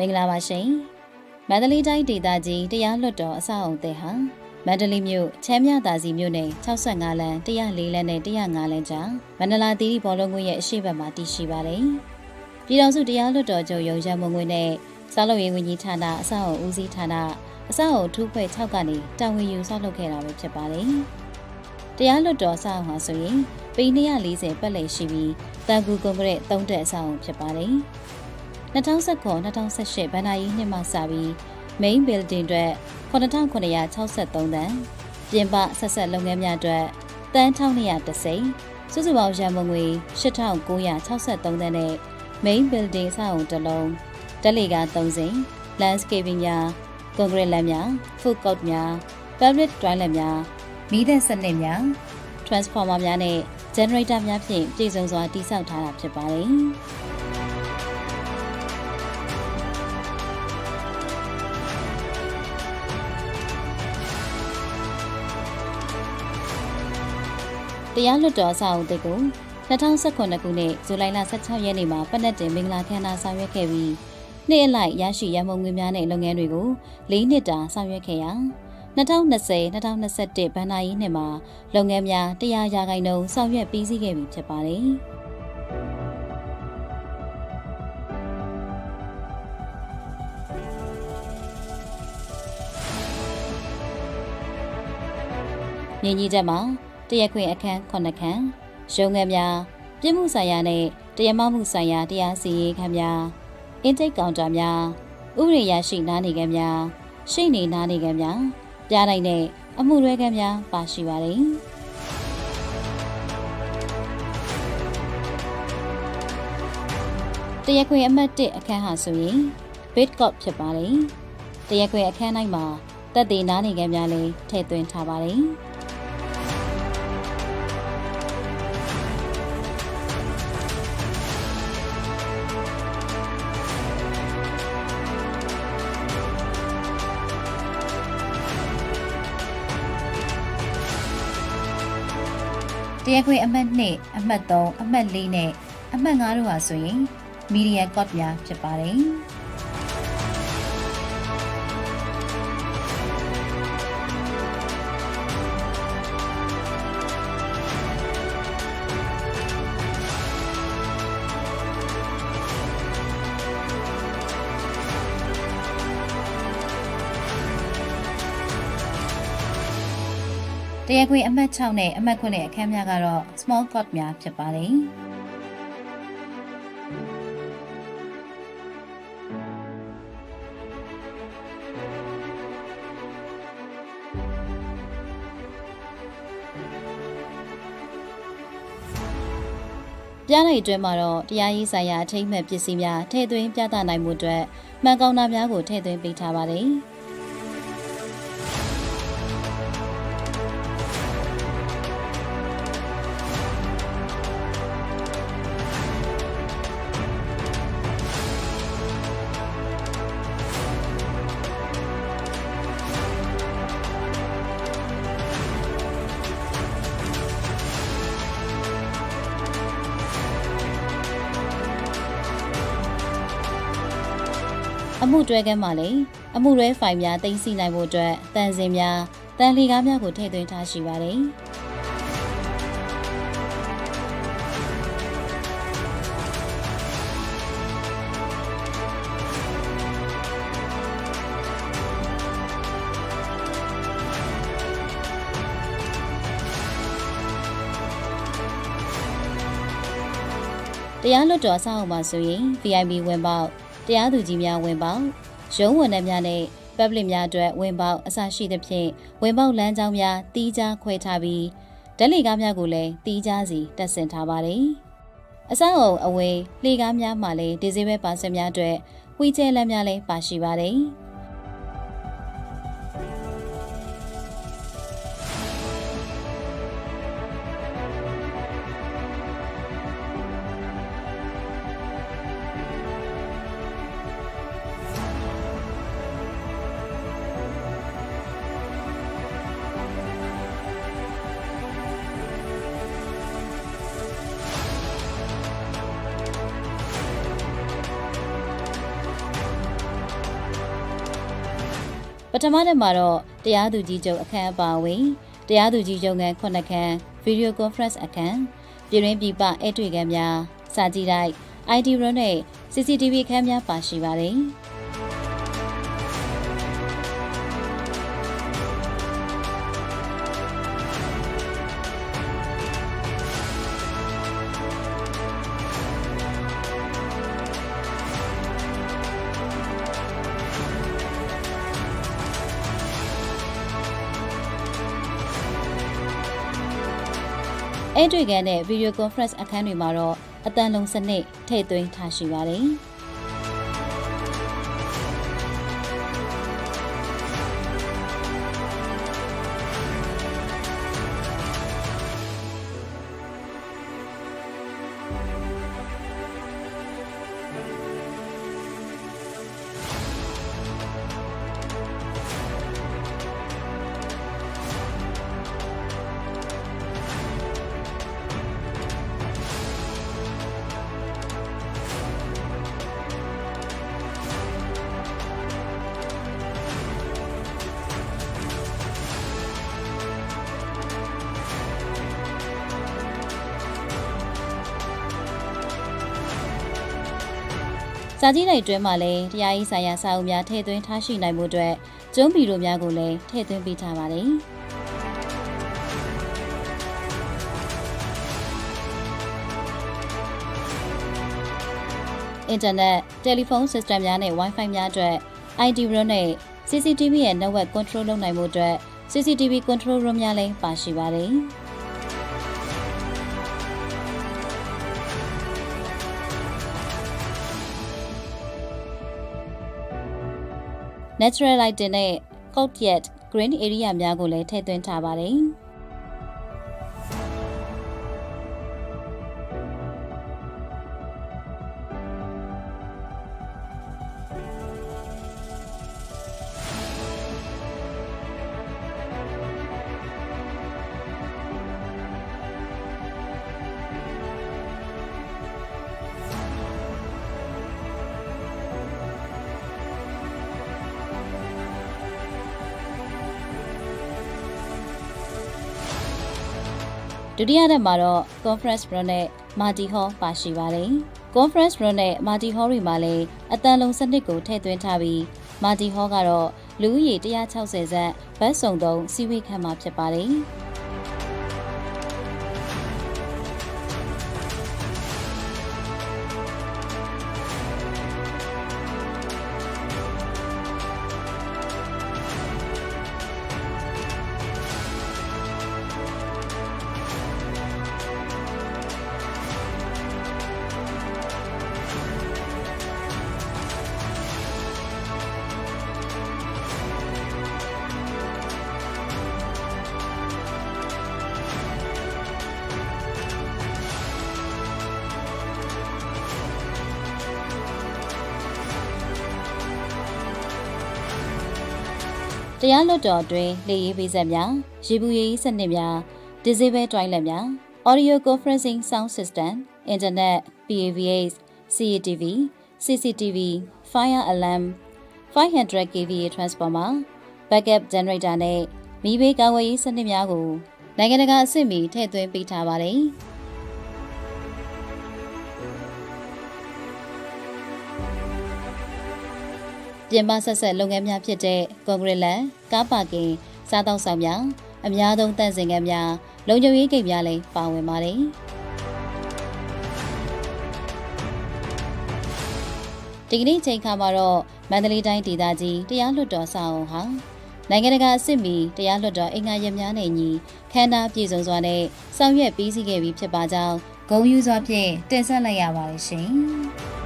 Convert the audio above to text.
မင်္ဂလာပါရှင်မန္တလေးတိုင်းဒေသကြီးတရားလွတ်တော်အဆောက်အုံတဲ့ဟာမန္တလေးမြို့ချမ်းမြသာစီမြို့နယ်65လမ်း104လမ်းနဲ့105လမ်းကြားမန္တလာသီရိဘောလုံးကွင်းရဲ့အရှိတ်ဘက်မှာတည်ရှိပါတယ်ပြည်တော်စုတရားလွတ်တော်ချုပ်ရုံရမုံငွေနဲ့စောက်လုပ်ရေးဝန်ကြီးဌာနအဆောက်အုံဦးစီးဌာနအဆောက်အုံထူးဖွဲ့6ကနေတာဝန်ယူဆောက်လုပ်ခဲ့တာပဲဖြစ်ပါတယ်တရားလွတ်တော်အဆောက်အုံဟာဆိုရင်ပေ240ပတ်လည်ရှိပြီးတန်ကူကွန်ကရစ်3တက်အဆောက်အုံဖြစ်ပါတယ် 2019-2018ဘဏ္ဍာရေးနှစ်မှစပြီး main building အတွက်9963တန်းပြင်ပဆက်ဆက်လုပ်ငန်းများအတွက်တန်း1230စုစုပေါင်းရန်ပုံငွေ8963တန်းနဲ့ main building ဆောက်အုံတစ်လုံးတက်လီက3စိမ် landscaping များ concrete လမ်းများ food court များ public toilet များမီးသတ်စနစ်များ transformer များနဲ့ generator များဖြင့်ပြည့်စုံစွာတည်ဆောက်ထားတာဖြစ်ပါတယ်။ တရားလွတ်တော်အဆောက်အဦတစ်ကို2019ခုနှစ်ဇူလိုင်လ16ရက်နေ့မှာပတ်သက်တင်မင်္ဂလာခမ်းနားဆောင်ရွက်ခဲ့ပြီးနှစ်အလိုက်ရရှိရမုံငွေများနဲ့လုပ်ငန်းတွေကို၄နှစ်တာဆောင်ရွက်ခဲ့ရာ2020-2021ဘဏ္ဍာရေးနှစ်မှာလုပ်ငန်းများ100ရာခိုင်နှုန်းဆောင်ရွက်ပြီးစီးခဲ့ပြီဖြစ်ပါတယ်။မြင်းကြီးချက်မှာ တရက်ခွင်အခန်း9ခန်းရုံးငန်းများပြည်မှုဆိုင်ရာနဲ့တရားမမှုဆိုင်ရာတရားစီရင်ခန်းများအင်တိတ်ကောင်တာများဥပဒေရရှိနားနေခန်းများရှိနေနားနေခန်းများပြားနိုင်တဲ့အမှုရဲခန်းများပါရှိပါတယ်တရက်ခွင်အမှတ်1အခန်းဟာဆိုရင် bid cop ဖြစ်ပါတယ်တရက်ခွင်အခန်းတိုင်းမှာတက်သေးနားနေခန်းများလည်းထည့်သွင်းထားပါတယ် တရားခွင်အမှတ်2အမှတ်3အမှတ်4နဲ့အမှတ်5တို့ဟာဆိုရင် media code များဖြစ်ပါတယ် တရားခွင်အမှတ်6နဲ့အမှတ်9အခန်းများကတော့ small code များဖြစ်ပါတယ်ပြားလိုက်အတွင်းမှာတော့တရားရေးဆိုင်ရာအထိမ့်မဲ့ပစ္စည်းများထည့်သွင်းပြသနိုင်မှုအတွက်မှန်ကောင်တာများကိုထည့်သွင်းပေးထားပါတယ်။ မှုတွဲကမ်းမှာလည်းအမှုတွဲဖိုင်များတင်စီနိုင်ဖို့အတွက်တန်စင်များတန်လီကားများကိုထည့်သွင်းထားရှိပါတယ်။တရားလွတ်တော်အဆောက်အအုံမှာဆိုရင် VIP ဝင်ပေါက် တရားသူကြီးများဝင်ပေါက်ရုံးဝန်ထမ်းများနဲ့ public များအတွက်ဝင်ပေါက်အစရှိသဖြင့်ဝင်ပေါက်လမ်းကြောင်းများတီးခြားခွဲထားပြီးဓာတ်လေကားများကိုလည်းတီးခြားစီတက်ဆင်ထားပါတယ်။အဆောက်အုံအဝေးလေကားများမှာလည်းဒီဇယ်ဘဲပါစက်များအတွက်ဝီကျဲလမ်းများလည်းပါရှိပါတယ်။ ထမတက်မှာတော့တရားသူကြီးချုပ်အခန်းအပါအဝင်တရားသူကြီးချုပ်ငန်းခုနှစ်ခန်းဗီဒီယိုကွန်ဖရင့်အခန်းပြည်တွင်းပြည်ပအဲ့တွေ့ခန်းများစာကြည့်တိုက် ID room နဲ့ CCTV ခန်းများပါရှိပါတယ်။ အဲ့တွေ့ကန်တဲ့ video conference အခန်းတွေမှာတော့အတန်လုံးစနစ်ထည့်သွင်းထားရှိပါတယ်။ စာကြည့်လိုက်တွဲမှာလည်းတရားရေးဆိုင်ရာစာအုပ်များထည့်သွင်းထားရှိနိုင်မှုအတွက်ကျုံးပီတို့များကိုလည်းထည့်သွင်းပေးထားပါတယ်။အင်တာနက်၊တယ်လီဖုန်း system များနဲ့ Wi-Fi များအတွက် ID room နဲ့ CCTV ရဲ့ network control လုပ်နိုင်မှုအတွက် CCTV control room များလည်းပါရှိပါတယ်။ natural lighting နဲ့ courtyard green area များကိုလည်းထည့်သွင်းထားပါတယ်။။ ဒုတိယရက်မှာတော့ conference room နဲ့ multi hall ပါရှိပါတယ်။ conference room နဲ့ multi hall တွေမှာလည်းအတန်လုံးစနစ်ကိုထည့်သွင်းထားပြီး multi hall ကတော့လူဦးရေ160ဇက်ဘတ်စုံသုံးစီဝေးခန်းမှာဖြစ်ပါတယ်။ တရားလွတ်တော်အတွင်းလေရေးပေးဆက်များရေဘူးရေးစနစ်များ disable toilet များ audio conferencing sound system internet PAVH CCTV CCTV fire alarm 500 kVA transformer backup generator နဲ့မီးဘေးကာကွယ်ရေးစနစ်များကိုနိုင်ငံတကာအဆင့်မီထည့်သွင်းပေးထားပါတယ်။ ပြင်ပဆက်ဆက်လုပ်ငန်းများဖြစ်တဲ့ကွန်ကရစ်လန်ကားပါကင်စားတောက်ဆောင်များအများဆုံးတန့်စင်ခန်းများလုံခြုံရေးဂိတ်များလည်းပါဝင်ပါတယ်ဒီကနေ့ချိန်ခါမှာတော့မန္တလေးတိုင်းဒေသကြီးတရားလွှတ်တော်စာအုံဟာနိုင်ငံတကာအစ်စ်မီတရားလွှတ်တော်အင်္ဂါရက်များနဲ့ညီခန္ဓာပြည်စုံစွာနဲ့ဆောင်ရွက်ပြီးစီးခဲ့ပြီးဖြစ်ပါကြောင်းဂုဏ်ယူစွာဖြင့်တင်ဆက်လိုက်ရပါတယ်ရှင်။